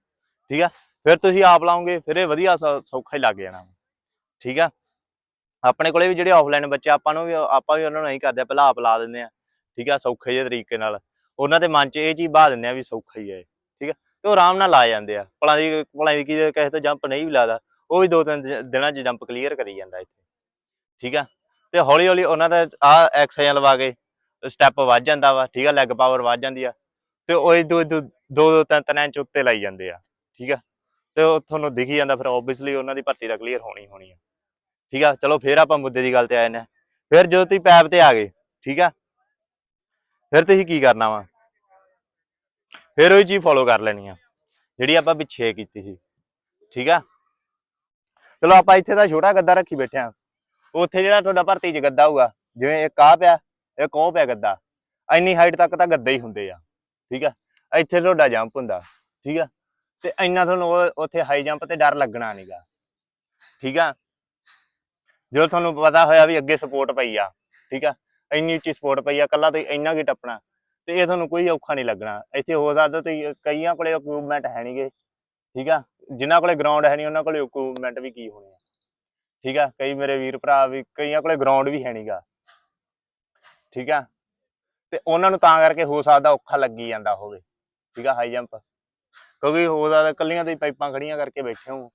ਠੀਕ ਆ? ਫਿਰ ਤੁਸੀਂ ਆਪ ਲਾਓਗੇ ਫਿਰ ਇਹ ਵਧੀਆ ਸੌ- ਸੌਖਾ ਹੀ ਲੱਗ ਜਾਣਾ। ਠੀਕ ਆ? ਆਪਣੇ ਕੋਲੇ ਵੀ ਜਿਹੜੇ ਆਫਲਾਈਨ ਬੱਚੇ ਆਪਾਂ ਨੂੰ ਵੀ ਆਪਾਂ ਵੀ ਉਹਨਾਂ ਨੂੰ ਨਹੀਂ ਕਰਦੇ ਆ, ਪਹਿਲਾਂ ਆਪ ਲਾ ਦਿੰਦੇ ਆ। ਠੀਕ ਆ? ਸੌਖੇ ਜਿਹੇ ਤਰੀਕੇ ਨਾਲ। ਉਹਨਾਂ ਦੇ ਮਨ 'ਚ ਇਹ ਚੀਜ਼ ਬਾਹ ਦਿੰਦੇ ਆ ਵੀ ਸੌਖਾ ਹੀ ਹੈ ਠੀਕ ਆ? ਤੇ ਉਹ ਆਰਾਮ ਨਾਲ ਲਾ ਜਾਂਦੇ ਆ। ਭਲਾ ਦੀ ਭਲਾ ਦੀ ਕੀ ਕਿਸੇ ਤੋਂ ਜੰਪ ਨਹੀਂ ਵੀ ਲਾਦਾ ਉਹ ਵੀ ਦੋ ਤਿੰਨ ਦਿਨਾਂ 'ਚ ਜੰਪ ਕਲੀਅਰ ਕਰੀ ਜਾਂਦਾ ਇੱਥੇ। ਠੀਕ ਆ? ਤੇ ਹੌਲੀ ਹੌਲੀ ਉਹਨਾਂ ਦਾ ਆ ਐਕਸਰਸਾਈਜ਼ ਲਵਾ ਕੇ ਸਟੈਪ ਵੱਧ ਜਾਂਦਾ ਵਾ, ਠੀਕ ਆ ਲੈਗ ਪਾਵਰ ਵੱਧ ਜਾਂਦੀ ਆ, ਤੇ ਉਹ ਦੋ ਦੋ ਦੋ ਤਿੰਨ ਤਿੰਨ ਇੰਚ ਉੱਤੇ ਲਾਈ ਜਾਂਦੇ ਆ, ਠੀਕ ਆ, ਤੇ ਉਹ ਤੁਹਾਨੂੰ ਦਿਖੀ ਜਾਂਦਾ ਫਿਰ ਆਬਵੀਅਸਲੀ ਉਹਨਾਂ ਦੀ ਭਰਤੀ ਦਾ ਕਲੀਅਰ ਹੋਣੀ ਹੋਣੀ ਆ, ਠੀਕ ਆ, ਚਲੋ ਫਿਰ ਆਪਾਂ ਮੁੱਦੇ ਦੀ ਗੱਲ ਤੇ ਆਏ ਨੇ ਫਿਰ ਜਦੋਂ ਤੁਸੀਂ ਪੈਪ ਤੇ ਆ ਗਏ, ਠੀਕ ਆ, ਫਿਰ ਤੁਸੀਂ ਕੀ ਕਰਨਾ ਵਾ, ਫਿਰ ਉਹ ਚੀਜ਼ ਫੋਲੋ ਕਰ ਲੈਣੀ ਆ, ਜਿਹੜੀ ਆਪਾਂ ਪਿੱਛੇ ਕੀਤੀ ਸੀ, ਠੀਕ ਆ, ਚਲੋ ਆਪਾਂ ਇੱਥੇ ਦਾ ਛੋਟਾ ਗੱਦਾ ਰੱਖੀ ਬੈਠੇ ਆ ਉੱਥੇ ਜਿਹੜਾ ਤੁਹਾਡਾ ਭਰਤੀ 'ਚ ਗੱਦਾ ਹੋਊਗਾ, ਜਿਵੇਂ ਇੱਕ ਆ ਪਿਆ ਇਹ ਉਹ ਪਿਆ ਗੱਦਾ? ਇੰਨੀ ਹਾਈਟ ਤੱਕ ਤਾਂ ਗੱਦੇ ਹੀ ਹੁੰਦੇ ਆ, ਠੀਕ ਆ? ਇੱਥੇ ਤੁਹਾਡਾ ਜੰਪ ਹੁੰਦਾ, ਠੀਕ ਆ? ਤੇ ਇੰਨਾ ਤੁਹਾਨੂੰ ਉਹ- ਉੱਥੇ ਹਾਈ ਜੰਪ ਤੇ ਡਰ ਲੱਗਣਾ ਨਹੀਂਗਾ ਠੀਕ ਆ? ਜਦੋਂ ਤੁਹਾਨੂੰ ਪਤਾ ਹੋਇਆ ਵੀ ਅੱਗੇ ਸਪੋਰਟ ਪਈ ਆ, ਠੀਕ ਆ? ਇੰਨੀ ਉੱਚੀ ਸਪੋਰਟ ਪਈ ਆ ਕੱਲਾ ਤੁਸੀਂ ਇੰਨਾ ਕੀ ਟੱਪਣਾ? ਤੇ ਇਹ ਤੁਹਾਨੂੰ ਕੋਈ ਔਖਾ ਨਹੀਂ ਲੱਗਣਾ। ਇੱਥੇ ਹੋ ਸਕਦਾ ਤੁਸੀਂ ਕਈਆਂ ਕੋਲੇ ਇਕਵਿਪਮੈਂਟ ਹੈ ਨਹੀਂਗੇ ਠੀਕ ਆ? ਜਿਨ੍ਹਾਂ ਕੋਲੇ ਗਰਾਊਂਡ ਹੈ ਨਹੀਂ ਉਹਨਾਂ ਕੋਲੇ ਇਕਵਿਪਮੈਂਟ ਵੀ ਕੀ ਹੋਣੇ ਆ, ਠੀਕ ਆ? ਕਈ ਮੇਰੇ ਵੀਰ ਭਰਾ ਵੀ, ਕਈਆਂ ਕੋਲੇ ਗਰਾਊਂਡ ਵੀ ਹੈ ਨਹੀਂਗਾ ਠੀਕ ਆ? ਤੇ ਉਹਨਾਂ ਨੂੰ ਤਾਂ ਕਰਕੇ ਹੋ ਸਕਦਾ ਔਖਾ ਲੱਗੀ ਜਾਂਦਾ ਹੋਵੇ। ਠੀਕ ਆ ਹਾਈ ਜੰਪ ਕਿਉਂਕਿ ਹੋ ਸਕਦਾ ਕੱਲੀਆਂ ਤੇ ਪਾਈਪਾਂ ਖੜੀਆਂ ਕਰਕੇ ਬੈਠੇ ਹੋ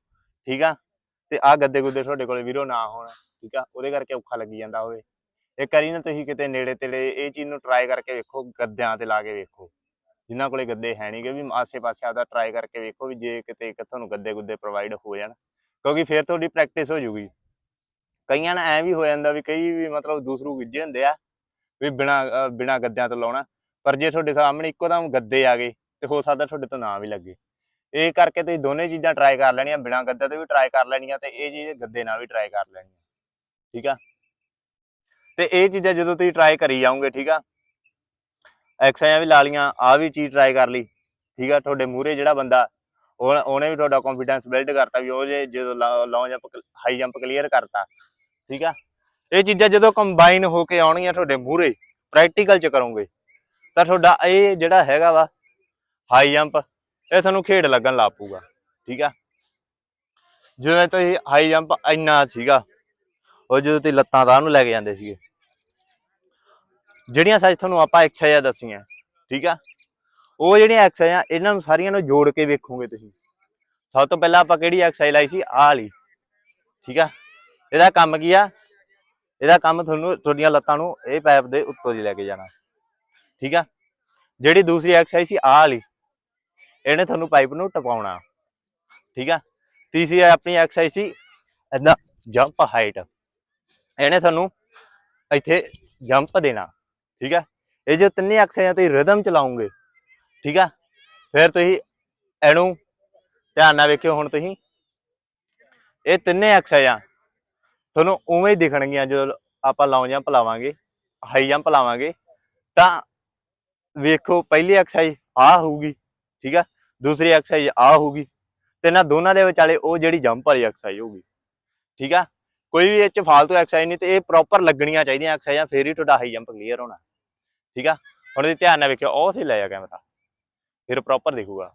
ਠੀਕ ਆ? ਤੇ ਆ ਗੱਦੇ ਗੁੱਦੇ ਤੁਹਾਡੇ ਕੋਲੇ ਵੀਰੋ ਨਾ ਹੋਣ। ਠੀਕ ਆ? ਉਹਦੇ ਕਰਕੇ ਔਖਾ ਲੱਗੀ ਜਾਂਦਾ ਹੋਵੇ। ਇੱਕ ਵਾਰੀ ਨਾ ਤੁਸੀਂ ਕਿਤੇ ਨੇੜੇ ਤੇੜੇ ਇਹ ਚੀਜ਼ ਨੂੰ ਟਰਾਈ ਕਰਕੇ ਵੇਖੋ, ਗੱਦਿਆਂ ਤੇ ਲਾ ਕੇ ਵੇਖੋ। ਜਿਨ੍ਹਾਂ ਕੋਲੇ ਗੱਦੇ ਹੈ ਨਹੀਂਗੇ ਵੀ ਆਸੇ-ਪਾਸੇ ਆਦਾ ਟਰਾਈ ਕਰਕੇ ਵੇਖੋ ਵੀ ਜੇ ਕਿਤੇ ਇੱਕ ਤੁਹਾਨੂੰ ਗੱਦੇ ਗੁੱਦੇ ਪ੍ਰੋਵਾਈਡ ਹੋ ਜਾਣ। ਕਿਉਂਕਿ ਫਿਰ ਤੁਹਾਡੀ ਪ੍ਰੈਕਟਿਸ ਹੋ ਜੂਗੀ। ਕਈਆਂ ਨਾਲ ਐ ਵੀ ਹੋ ਜਾਂਦਾ ਵੀ ਕਈ ਵੀ ਮਤਲਬ ਦੂਸਰੂ ਗਿੱਜੇ ਹੁੰਦੇ ਆ। ਵੀ ਬਿਨਾ ਬਿਨਾ ਗੱਦਿਆਂ ਤੋਂ ਲਾਉਣਾ। ਪਰ ਜੇ ਤੁਹਾਡੇ ਸਾਹਮਣੇ ਇੱਕੋ ਦਮ ਗੱਦੇ ਆ ਗਏ, ਤੇ ਹੋ ਸਕਦਾ ਤੁਹਾਡੇ ਤੋਂ ਨਾ ਵੀ ਲੱਗੇ। ਇਹ ਕਰਕੇ ਤੁਸੀਂ ਦੋਨੇ ਚੀਜ਼ਾਂ ਟਰਾਈ ਕਰ ਲੈਣੀਆਂ, ਬਿਨਾ ਗੱਦੇ ਤੇ ਵੀ ਟਰਾਈ ਕਰ ਲੈਣੀਆਂ, ਤੇ ਇਹ ਚੀਜ਼ ਗੱਦੇ ਨਾਲ ਵੀ ਟਰਾਈ ਕਰ ਲੈਣੀਆਂ ਠੀਕ ਆ? ਤੇ ਇਹ ਚੀਜ਼ਾਂ ਜਦੋਂ ਤੁਸੀਂ ਟਰਾਈ ਕਰੀ ਜਾਓਗੇ, ਠੀਕ ਆ? ਐਕਸਾਂ ਵੀ ਲਾ ਲੀਆਂ ਆ ਵੀ ਚੀਜ਼ ਟਰਾਈ ਕਰ ਲਈ, ਠੀਕ ਆ? ਤੁਹਾਡੇ ਮੂਹਰੇ ਜਿਹੜਾ ਬੰਦਾ ਉਹਨੇ ਵੀ ਤੁਹਾਡਾ ਕੰਫੀਡੈਂਸ ਬਿਲਡ ਕਰਤਾ ਵੀ ਉਹ ਜੇ ਜਦੋਂ long jump high jump clear ਕਰਤਾ, ਠੀਕ ਆ? ਇਹ ਚੀਜ਼ਾਂ ਜਦੋਂ ਕੰਬਾਈਨ ਹੋ ਕੇ ਆਉਣਗੀਆਂ ਤੁਹਾਡੇ ਮੂਹਰੇ ਪ੍ਰੈਕਟੀਕਲ ਚ ਕਰੋਗੇ। ਤਾਂ ਤੁਹਾਡਾ ਇਹ ਜਿਹੜਾ ਹੈਗਾ ਵਾ ਹਾਈ ਜੰਪ ਇਹ ਤੁਹਾਨੂੰ ਖੇਡ ਲੱਗਣ ਲੱਗ ਪਊਗਾ, ਠੀਕ ਆ? ਜਿਵੇਂ ਤੁਸੀਂ ਹਾਈ ਜੰਪ ਇੰਨਾ ਸੀਗਾ, ਉਹ ਜਦੋਂ ਤੁਸੀਂ ਲੱਤਾਂ ਤਾਂ ਨੂੰ ਲੈ ਕੇ ਜਾਂਦੇ ਸੀਗੇ। ਜਿਹੜੀਆਂ ਸਾਈਜ਼ ਤੁਹਾਨੂੰ ਆਪਾਂ ਐਕਸਰਸਾਈਜ਼ਾਂ ਦੱਸੀਆਂ, ਠੀਕ ਆ? ਉਹ ਜਿਹੜੀਆਂ ਐਕਸਰਸਾਈਜ਼ਾਂ ਇਹਨਾਂ ਨੂੰ ਸਾਰੀਆਂ ਨੂੰ ਜੋੜ ਕੇ ਵੇਖੋਗੇ ਤੁਸੀਂ। ਸਭ ਤੋਂ ਪਹਿਲਾਂ ਆਪਾਂ ਕਿਹੜੀ ਐਕਸਰਸਾਈਜ਼ ਲਾਈ ਸੀ? ਆਹ ਵਾਲੀ, ਠੀਕ ਆ? ਇਹਦਾ ਕੰਮ ਕੀ ਆ? ਇਹਦਾ ਕੰਮ ਤੁਹਾਨੂੰ, ਤੁਹਾਡੀਆਂ ਲੱਤਾਂ ਨੂੰ ਇਹ ਪਾਈਪ ਦੇ ਉੱਤੋਂ ਦੀ ਲੈ ਕੇ ਜਾਣਾ। ਠੀਕ ਆ? ਜਿਹੜੀ ਦੂਸਰੀ ਐਕਸਰਸਾਈਜ਼ ਸੀ, ਆਹ ਵਾਲੀ, ਇਹਨੇ ਤੁਹਾਨੂੰ ਪਾਈਪ ਨੂੰ ਟਪਾਉਣਾ। ਠੀਕ ਆ? ਤੀਸਰੀ ਆਪਣੀ ਐਕਸਰਸਾਈਜ਼ ਸੀ ਇਦਾਂ ਜੰਪ ਹਾਈਟ ਇਹਨੇ ਤੁਹਾਨੂੰ ਇੱਥੇ ਜੰਪ ਦੇਣਾ। ਠੀਕ ਆ? ਇਹ ਜੋ ਤਿੰਨੇ ਐਕਸਰਸਾਈਜ਼ਾਂ ਤੁਸੀਂ ਰਿਦਮ ਚਲਾਉਂਗੇ ਠੀਕ ਆ? ਫਿਰ ਤੁਸੀਂ ਇਹਨੂੰ ਧਿਆਨ ਨਾਲ ਵੇਖਿਓ, ਹੁਣ ਤੁਸੀਂ। ਇਹ ਤਿੰਨੇ ਐਕਸਰਸਾਈਜ਼ਾਂ ਤੁਹਾਨੂੰ ਉਵੇਂ ਹੀ ਦਿਖਣਗੀਆਂ ਜਦੋਂ ਆਪਾਂ ਲੌਂਗ ਜੰਪ ਲਾਵਾਂਗੇ ਹਾਈ ਜੰਪ ਲਾਵਾਂਗੇ ਤਾਂ ਵੇਖੋ ਪਹਿਲੀ ਐਕਸਰਸਾਈਜ਼ ਆ ਹੋਊਗੀ, ਠੀਕ ਆ? ਦੂਸਰੀ ਐਕਸਰਸਾਈਜ਼ ਆ ਹੋਊਗੀ, ਤੇ ਨਾ ਦੋਨਾਂ ਦੇ ਵਿਚਾਲੇ ਉਹ ਜਿਹੜੀ ਜੰਪ ਵਾਲੀ ਐਕਸਰਸਾਈਜ਼ ਹੋਊਗੀ, ਠੀਕ ਆ? ਕੋਈ ਵੀ ਇਹ ਚ ਫਾਲਤੂ ਐਕਸਰਸਾਈਜ਼ ਨਹੀਂ ਤੇ ਇਹ ਪ੍ਰੋਪਰ ਲੱਗਣੀਆਂ ਚਾਹੀਦੀਆਂ ਐਕਸਰਸਾਈਜ਼ਾਂ ਫੇਰ ਹੀ ਤੁਹਾਡਾ ਹਾਈ ਜੰਪ ਕਲੀਅਰ ਹੋਣਾ, ਠੀਕ ਆ? ਹੁਣ ਤੁਸੀਂ ਧਿਆਨ ਨਾਲ ਵੇਖਿਓ, ਉਹ ਸੀ ਲੈ ਜਾ ਕੈਮਰਾ ਫਿਰ ਪ੍ਰੋਪਰ ਦਿਖੂਗਾ।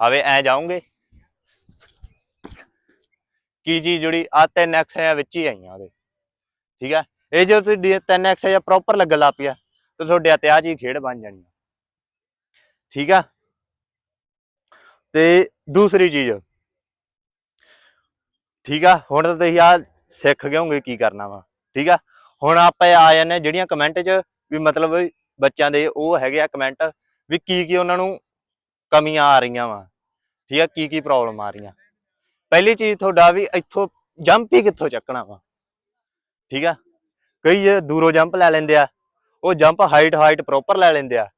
ਆਵੇ, ਐ ਜਾਉਂਗੇ ਕੀ ਚੀਜ਼ ਜੁੜੀ ਆ 3x ਆ ਵਿੱਚ ਹੀ ਆਈਆਂ ਉਹਦੇ। ਠੀਕ ਆ? ਇਹ ਜੇ ਤੁਸੀਂ 3x ਆ ਪ੍ਰੋਪਰ ਲੱਗਣ ਲੱਗ ਪਿਆ, ਤੇ ਤੁਹਾਡੇ ਤੇ ਆ ਚੀਜ਼ ਖੇਡ ਬਣ ਜਾਣੀ ਠੀਕ ਆ? ਤੇ ਦੂਸਰੀ ਚੀਜ਼। ਠੀਕ ਆ? ਹੁਣ ਤਾਂ ਤੁਸੀਂ ਆ ਸਿੱਖ ਗਏ ਹੋਗੇ ਕੀ ਕਰਨਾ ਵਾ। ਠੀਕ ਆ? ਹੁਣ ਆਪਾਂ ਆ ਜਾਂਦੇ ਹਾਂ ਜਿਹੜੀਆਂ ਕਮੈਂਟ 'ਚ ਵੀ ਮਤਲਬ ਬੱਚਿਆਂ ਦੇ ਉਹ ਹੈਗੇ ਆ ਕਮੈਂਟ ਵੀ ਕੀ ਕੀ ਉਹਨਾਂ ਨੂੰ ਕਮੀਆਂ ਆ ਰਹੀਆਂ ਵਾ। ਠੀਕ ਆ? ਕੀ ਕੀ ਪ੍ਰੋਬਲਮ ਆ ਰਹੀਆਂ। ਪਹਿਲੀ ਚੀਜ਼ ਤੁਹਾਡਾ ਵੀ ਇੱਥੋਂ ਜੰਪ ਹੀ ਕਿੱਥੋਂ ਚੱਕਣਾ ਵਾ? ਠੀਕ ਆ? ਕਈ ਦੂਰੋਂ ਜੰਪ ਲੈ ਲੈਂਦੇ ਆ, ਉਹ ਜੰਪ ਹਾਈਟ ਹਾਈਟ ਪ੍ਰੋਪਰ ਲੈ ਲੈਂਦੇ ਆ।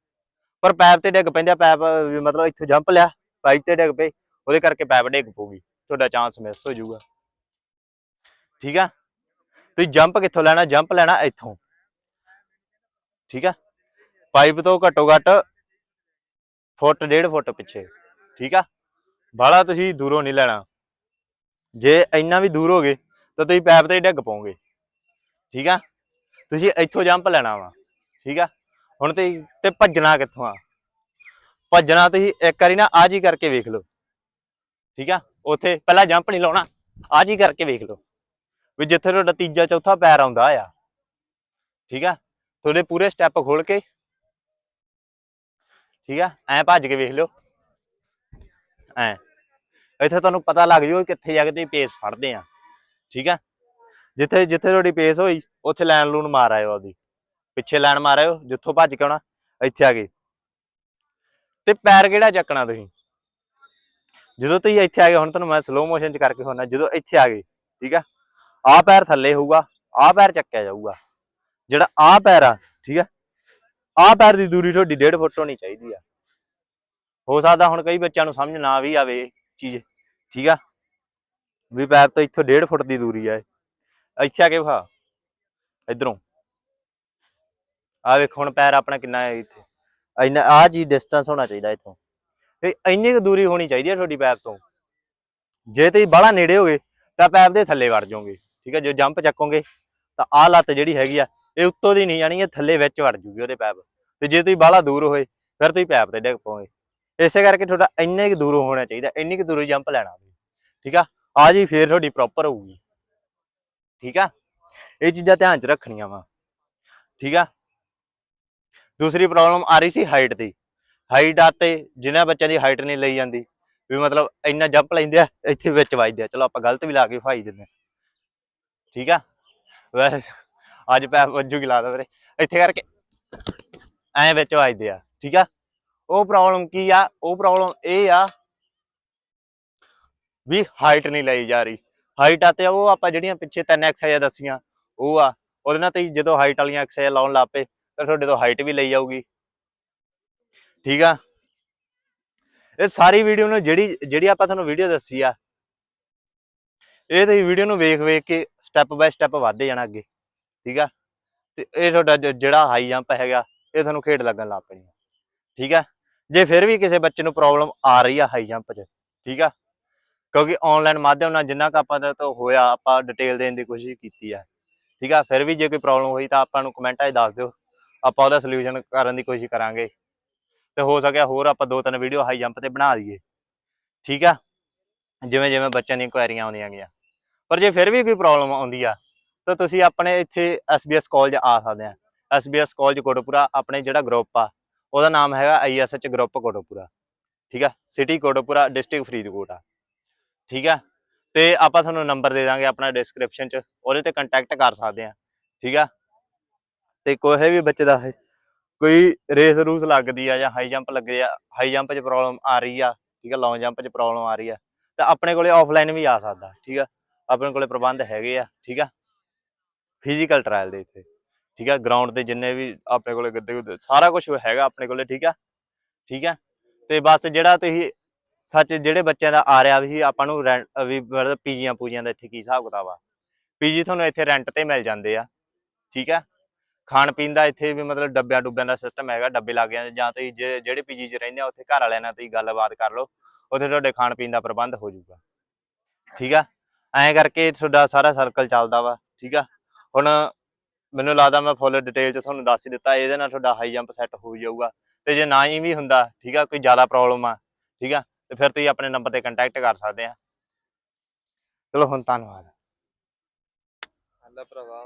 ਪਰ ਪੈਪ ਤੇ ਡਿੱਗ ਪੈਂਦੇ ਆ, ਪੈਪ ਵੀ ਮਤਲਬ ਇੱਥੋਂ ਜੰਪ ਲਿਆ ਪਾਈਪ ਤੇ ਡਿੱਗ ਪਈ ਉਹਦੇ ਕਰਕੇ ਪੈਪ ਡਿੱਗ ਪਊਗੀ, ਤੁਹਾਡਾ ਚਾਂਸ ਮਿਸ ਹੋ ਜਾਊਗਾ। ਠੀਕ ਆ? ਤੁਸੀਂ ਜੰਪ ਕਿੱਥੋਂ ਲੈਣਾ? ਜੰਪ ਲੈਣਾ ਇੱਥੋਂ। ਠੀਕ ਆ? ਪਾਈਪ ਤੋਂ ਘੱਟੋ ਘੱਟ ਫੁੱਟ, ਡੇਢ ਫੁੱਟ ਪਿੱਛੇ। ਠੀਕ ਆ? ਬਾਹਲਾ ਤੁਸੀਂ ਦੂਰੋਂ ਨਹੀਂ ਲੈਣਾ। ਜੇ ਇੰਨਾ ਵੀ ਦੂਰ ਹੋ ਗਏ, ਤਾਂ ਤੁਸੀਂ ਪੈਪ ਤੇ ਡਿੱਗ ਪਾਉਂਗੇ ਠੀਕ ਆ? ਤੁਸੀਂ ਇੱਥੋਂ ਜੰਪ ਲੈਣਾ ਵਾ। ਠੀਕ ਆ? ਹੁਣ ਤੇ ਤੇ ਭੱਜਣਾ ਕਿੱਥੋਂ ਆ? ਭੱਜਣਾ ਤੁਸੀਂ ਇੱਕ ਵਾਰੀ ਨਾ ਆਹ ਜੀ ਕਰਕੇ ਵੇਖ ਲਓ। ਠੀਕ ਆ? ਉੱਥੇ ਪਹਿਲਾਂ ਜੰਪ ਨਹੀਂ ਲਾਉਣਾ, ਆਹ ਜੀ ਕਰਕੇ ਵੇਖ ਲਓ। ਵੀ ਜਿੱਥੇ ਤੁਹਾਡਾ ਤੀਜਾ ਚੌਥਾ ਪੈਰ ਆਉਂਦਾ ਆ। ਠੀਕ ਆ? ਤੁਹਾਡੇ ਪੂਰੇ ਸਟੈਪ ਖੋਲ ਕੇ। ਠੀਕ ਆ? ਐ ਭੱਜ ਕੇ ਵੇਖ ਲਓ। ਐ। ਇੱਥੇ ਤੁਹਾਨੂੰ ਪਤਾ ਲੱਗ ਜੂ ਕਿੱਥੇ ਜਾ ਕੇ ਤੁਸੀਂ ਪੇਸ ਫੜਦੇ ਆ। ਠੀਕ ਆ? ਜਿੱਥੇ ਜਿੱਥੇ ਤੁਹਾਡੀ ਪੇਸ ਹੋਈ, ਉੱਥੇ ਲਾਈਨ ਲੂਨ ਮਾਰ ਆਇਓ ਉਹਦੀ ਪਿੱਛੇ ਲਾਈਨ ਮਾਰ ਆਇਓ, ਜਿੱਥੋਂ ਭੱਜ ਕੇ ਆਉਣਾ, ਇੱਥੇ ਆ ਗਏ ਤੇ ਪੈਰ ਕਿਹੜਾ ਚੱਕਣਾ ਤੁਸੀਂ? ਜਦੋਂ ਤੁਸੀਂ ਇੱਥੇ ਆ ਗਏ, ਹੁਣ ਤੁਹਾਨੂੰ ਮੈਂ ਸਲੋ ਮੋਸ਼ਨ ਚ ਕਰਕੇ ਹੋਣਾ ਜਦੋਂ ਇੱਥੇ ਆ ਗਏ, ਠੀਕ ਆ? ਆਹ ਪੈਰ ਥੱਲੇ ਹੋਊਗਾ, ਆਹ ਪੈਰ ਚੱਕਿਆ ਜਾਊਗਾ। ਜਿਹੜਾ ਆਹ ਪੈਰ ਆ, ਠੀਕ ਆ? ਆਹ ਪੈਰ ਦੀ ਦੂਰੀ ਤੁਹਾਡੀ 1.5 ਫੁੱਟ ਹੋਣੀ ਚਾਹੀਦੀ ਆ। ਹੋ ਸਕਦਾ ਹੁਣ ਕਈ ਬੱਚਿਆਂ ਨੂੰ ਸਮਝ ਨਾ ਵੀ ਆਵੇ ਚੀਜ਼। ਠੀਕ ਆ? ਵੀ ਪੈਪ ਤੋਂ ਇੱਥੋਂ 1.5 ਫੁੱਟ ਦੀ ਦੂਰੀ ਆ ਇਹ। ਇੱਥੇ ਆ ਕੇ ਵਿਖਾ। ਇਧਰੋਂ। ਆ ਵੇਖ ਹੁਣ ਪੈਰ ਆਪਣਾ ਕਿੰਨਾ ਹੈ ਇੱਥੇ। ਇੰਨਾ ਆ ਜੀ ਡਿਸਟੈਂਸ ਹੋਣਾ ਚਾਹੀਦਾ ਇੱਥੋਂ। ਤੇ ਇੰਨੀ ਕੁ ਦੂਰੀ ਹੋਣੀ ਚਾਹੀਦੀ ਹੈ ਤੁਹਾਡੀ ਪੈਪ ਤੋਂ। ਜੇ ਤੁਸੀਂ ਬਾਹਲਾ ਨੇੜੇ ਹੋਗੇ, ਤਾਂ ਪੈਪ ਦੇ ਥੱਲੇ ਵੜ ਜਾਓਗੇ। ਠੀਕ ਹੈ ਜੇ ਜੰਪ ਚੱਕੋਗੇ, ਤਾਂ ਆਹ ਲੱਤ ਜਿਹੜੀ ਹੈਗੀ ਆ, ਇਹ ਉੱਤੋਂ ਦੀ ਨਹੀਂ ਜਾਣੀ, ਇਹ ਥੱਲੇ ਵਿੱਚ ਵੜ ਜੂਗੀ ਉਹਦੇ ਪੈਪ ਤੇ ਜੇ ਤੁਸੀਂ ਬਾਹਲਾ ਦੂਰ ਹੋਏ, ਫਿਰ ਤੁਸੀਂ ਪੈਪ ਤੇ ਡਿੱਗ ਪਓਗੇ ਇਸੇ ਕਰਕੇ ਤੁਹਾਡਾ ਇੰਨੇ ਕੁ ਦੂਰੋਂ ਹੋਣਾ ਚਾਹੀਦਾ, ਇੰਨੀ ਕੁ ਦੂਰੋਂ ਜੰਪ ਲੈਣਾ ਠੀਕ ਆ? ਆ ਜੀ ਫੇਰ ਤੁਹਾਡੀ ਪ੍ਰੋਪਰ ਹੋਊਗੀ, ਠੀਕ ਆ? ਇਹ ਚੀਜ਼ਾਂ ਧਿਆਨ ਚ ਰੱਖਣੀਆਂ ਵਾ, ਠੀਕ ਆ? ਦੂਸਰੀ ਪ੍ਰੋਬਲਮ ਆ ਰਹੀ ਸੀ ਹਾਈਟ ਦੀ ਹਾਈਟ ਆ ਤੇ ਜਿਨ੍ਹਾਂ ਬੱਚਿਆਂ ਦੀ ਹਾਈਟ ਨਹੀਂ ਲਈ ਜਾਂਦੀ, ਵੀ ਮਤਲਬ ਇੰਨਾ ਜੰਪ ਲੈਂਦੇ ਆ, ਇੱਥੇ ਵਿੱਚ ਵੱਜਦੇ ਆ, ਚਲੋ ਆਪਾਂ ਗਲਤ ਵੀ ਲਾ ਕੇ ਫਾਈ ਦਿੰਦੇ ਠੀਕ ਆ? ਵੈਸੇ ਅੱਜ ਪੈ ਵੱਜੂ ਗਿਲਾ ਲਾਦਾ ਵੀਰੇ, ਇੱਥੇ ਕਰਕੇ ਐ ਵਿੱਚ ਵੱਜਦੇ ਆ, ਠੀਕ ਆ? ਉਹ ਪ੍ਰੋਬਲਮ ਕੀ ਆ? ਉਹ ਪ੍ਰੋਬਲਮ ਇਹ ਆ ਵੀ ਹਾਈਟ ਨਹੀਂ ਲਈ ਜਾ ਰਹੀ। ਹਾਈਟ ਆ ਤੇ ਉਹ ਆਪਾਂ ਜਿਹੜੀਆਂ ਪਿੱਛੇ ਤਿੰਨ ਐਕਸਰਸਾਈਜ਼ਾਂ ਦੱਸੀਆਂ, ਉਹ ਆ। ਉਹਦੇ ਨਾਲ ਤੁਸੀਂ ਜਦੋਂ ਹਾਈਟ ਵਾਲੀਆਂ ਐਕਸਰਸਾਈਜ਼ਾਂ ਲਾਉਣ ਲੱਪੇ ਤਾਂ ਤੁਹਾਡੇ ਤੋਂ ਹਾਈਟ ਵੀ ਲਈ ਜਾਊਗੀ। ਠੀਕ ਆ? ਇਹ ਸਾਰੀ ਵੀਡੀਓ ਨੂੰ ਜਿਹੜੀ ਜਿਹੜੀ ਆਪਾਂ ਤੁਹਾਨੂੰ ਵੀਡੀਓ ਦੱਸੀ ਆ, ਇਹ ਤੁਸੀਂ ਵੀਡੀਓ ਨੂੰ ਵੇਖ ਵੇਖ ਕੇ ਸਟੈਪ ਬਾਏ ਸਟੈਪ ਵਧਦੇ ਜਾਣਾ ਅੱਗੇ। ਠੀਕ ਆ? ਤੇ ਇਹ ਤੁਹਾਡਾ ਜਿਹੜਾ ਹਾਈ ਜੰਪ ਹੈਗਾ, ਇਹ ਤੁਹਾਨੂੰ ਖੇਡ ਲੱਗਣ ਲੱਗ ਪੈਣੀ ਆ। ਠੀਕ ਆ? ਜੇ ਫਿਰ ਵੀ ਕਿਸੇ ਬੱਚੇ ਨੂੰ ਪ੍ਰੋਬਲਮ ਆ ਰਹੀ ਆ ਹਾਈ ਜੰਪ 'ਚ, ਠੀਕ ਆ? ਕਿਉਂਕਿ ਆਨਲਾਈਨ ਮਾਧਿਅਮ ਨਾਲ ਜਿੰਨਾ ਕੁ ਆਪਾਂ ਦਾ ਤੋਂ ਹੋਇਆ, ਆਪਾਂ ਡਿਟੇਲ ਦੇਣ ਦੀ ਕੋਸ਼ਿਸ਼ ਕੀਤੀ ਆ, ਠੀਕ ਆ? ਫਿਰ ਵੀ ਜੇ ਕੋਈ ਪ੍ਰੋਬਲਮ ਹੋਈ ਤਾਂ ਆਪਾਂ ਨੂੰ ਕਮੈਂਟਾਂ 'ਚ ਦੱਸ ਦਿਓ। ਆਪਾਂ ਉਹਦਾ ਸੋਲੂਸ਼ਨ ਕਰਨ ਦੀ ਕੋਸ਼ਿਸ਼ ਕਰਾਂਗੇ। ਤੇ ਹੋ ਸਕਿਆ ਹੋਰ ਆਪਾਂ ਦੋ ਤਿੰਨ ਵੀਡੀਓ ਹਾਈ ਜੰਪ ਤੇ ਬਣਾ ਦਈਏ, ਠੀਕ ਆ? ਜਿਵੇਂ ਜਿਵੇਂ ਬੱਚਿਆਂ ਦੀਆਂ ਕੁਐਰੀਆਂ ਆਉਂਦੀਆਂ ਗਈਆਂ। ਪਰ ਜੇ ਫਿਰ ਵੀ ਕੋਈ ਪ੍ਰੋਬਲਮ ਆਉਂਦੀ ਆ, ਤਾਂ ਤੁਸੀਂ ਆਪਣੇ ਇੱਥੇ SBS ਕਾਲਜ ਆ ਸਕਦੇ ਆ। SBS ਕਾਲਜ ਕੋਟਪੁਰਾ ਆਪਣੇ ਜਿਹੜਾ ਗਰੁੱਪ ਆ ਉਹਦਾ ਨਾਮ ਹੈਗਾ ISH ਗਰੁੱਪ ਕੋਟੋਪੁਰਾ ਠੀਕ ਆ? ਸਿਟੀ ਕੋਟੋਪੁਰਾ ਡਿਸਟ੍ਰਿਕਟ ਫਰੀਦਕੋਟ ਆ, ਠੀਕ ਆ? ਤੇ ਆਪਾਂ ਤੁਹਾਨੂੰ ਨੰਬਰ ਦੇ ਦਾਂਗੇ ਆਪਣਾ ਡਿਸਕ੍ਰਿਪਸ਼ਨ 'ਚ, ਉਹਦੇ ਤੇ ਕੰਟੈਕਟ ਕਰ ਸਕਦੇ ਆ, ਠੀਕ ਆ? ਤੇ ਕੋਈ ਵੀ ਬੱਚੇ ਦਾ ਕੋਈ ਰੇਸ ਰੂਸ ਲੱਗਦੀ ਆ ਜਾਂ ਹਾਈ ਜੰਪ ਲੱਗੇ ਆ ਹਾਈ ਜੰਪ 'ਚ ਪ੍ਰੋਬਲਮ ਆ ਰਹੀ ਆ, ਠੀਕ ਆ? ਲੌਂਗ ਜੰਪ 'ਚ ਪ੍ਰੋਬਲਮ ਆ ਰਹੀ ਆ, ਤਾਂ ਆਪਣੇ ਕੋਲੇ ਆਫਲਾਈਨ ਵੀ ਆ ਸਕਦਾ, ਠੀਕ ਆ? ਆਪਣੇ ਕੋਲੇ ਪ੍ਰਬੰਧ ਹੈਗੇ ਆ, ਠੀਕ ਆ? ਫਿਜ਼ੀਕਲ ਟ੍ਰਾਇਲ ਦੇ ਇੱਥੇ। ਠੀਕ ਆ ਗਰਾਊਂਡ ਦੇ ਜਿੰਨੇ ਵੀ ਆਪਣੇ ਕੋਲੇ ਗੱਦੇ ਗੁੱਦੇ, ਸਾਰਾ ਕੁਝ ਹੈਗਾ ਆਪਣੇ ਕੋਲੇ, ਠੀਕ ਆ ਠੀਕ ਆ ਤੇ ਬਸ ਜਿਹੜਾ ਤੁਸੀਂ ਸੱਚ ਜਿਹੜੇ ਬੱਚਿਆਂ ਦਾ ਆ ਰਿਹਾ ਵੀ ਆਪਾਂ ਨੂੰ ਰੈਂਟ ਵੀ ਮਤਲਬ ਪੀਜੀਆਂ ਪੂਜੀਆਂ ਦਾ ਇੱਥੇ ਕੀ ਹਿਸਾਬ ਕਿਤਾਬ ਆ? ਪੀਜੀ ਤੁਹਾਨੂੰ ਇੱਥੇ ਰੈਂਟ ਤੇ ਮਿਲ ਜਾਂਦੇ ਆ, ਠੀਕ ਆ ਖਾਣ ਪੀਣ ਦਾ ਇੱਥੇ ਵੀ ਮਤਲਬ ਡੱਬਿਆਂ ਡੁੱਬਿਆਂ ਦਾ ਸਿਸਟਮ ਹੈਗਾ, ਡੱਬੇ ਲੱਗ ਜਾਂਦੇ, ਜਾਂ ਤੁਸੀਂ ਜੇ- ਜਿਹੜੇ ਪੀਜੀ 'ਚ ਰਹਿੰਦੇ ਆ, ਉੱਥੇ ਘਰ ਵਾਲਿਆਂ ਨਾਲ ਤੁਸੀਂ ਗੱਲਬਾਤ ਕਰ ਲਓ, ਉੱਥੇ ਤੁਹਾਡੇ ਖਾਣ ਪੀਣ ਦਾ ਪ੍ਰਬੰਧ ਹੋ ਜਾਊਗਾ, ਠੀਕ ਆ ਐਂ ਕਰਕੇ ਤੁਹਾਡਾ ਸਾਰਾ ਸਰਕਲ ਚੱਲਦਾ ਵਾ, ਠੀਕ ਆ ਹੁਣ ਮੈਨੂੰ ਲੱਗਦਾ ਮੈਂ ਫੁੱਲ ਡਿਟੇਲ ਚ ਤੁਹਾਨੂੰ ਦੱਸ ਹੀ ਦਿੱਤਾ, ਇਹਦੇ ਨਾਲ ਤੁਹਾਡਾ ਹਾਈ ਜੰਪ ਸੈੱਟ ਹੋ ਜਾਊਗਾ। ਤੇ ਜੇ ਨਾ ਹੀ ਵੀ ਹੁੰਦਾ, ਠੀਕ ਆ, ਕੋਈ ਜ਼ਿਆਦਾ ਪ੍ਰੋਬਲਮ ਆ, ਠੀਕ ਆ, ਤੇ ਫਿਰ ਤੁਸੀਂ ਆਪਣੇ ਨੰਬਰ ਤੇ ਕੰਟੈਕਟ ਕਰ ਸਕਦੇ ਆ। ਚਲੋ ਹੁਣ ਧੰਨਵਾਦ। ਅੱਲਾ ਭਰਾਵਾ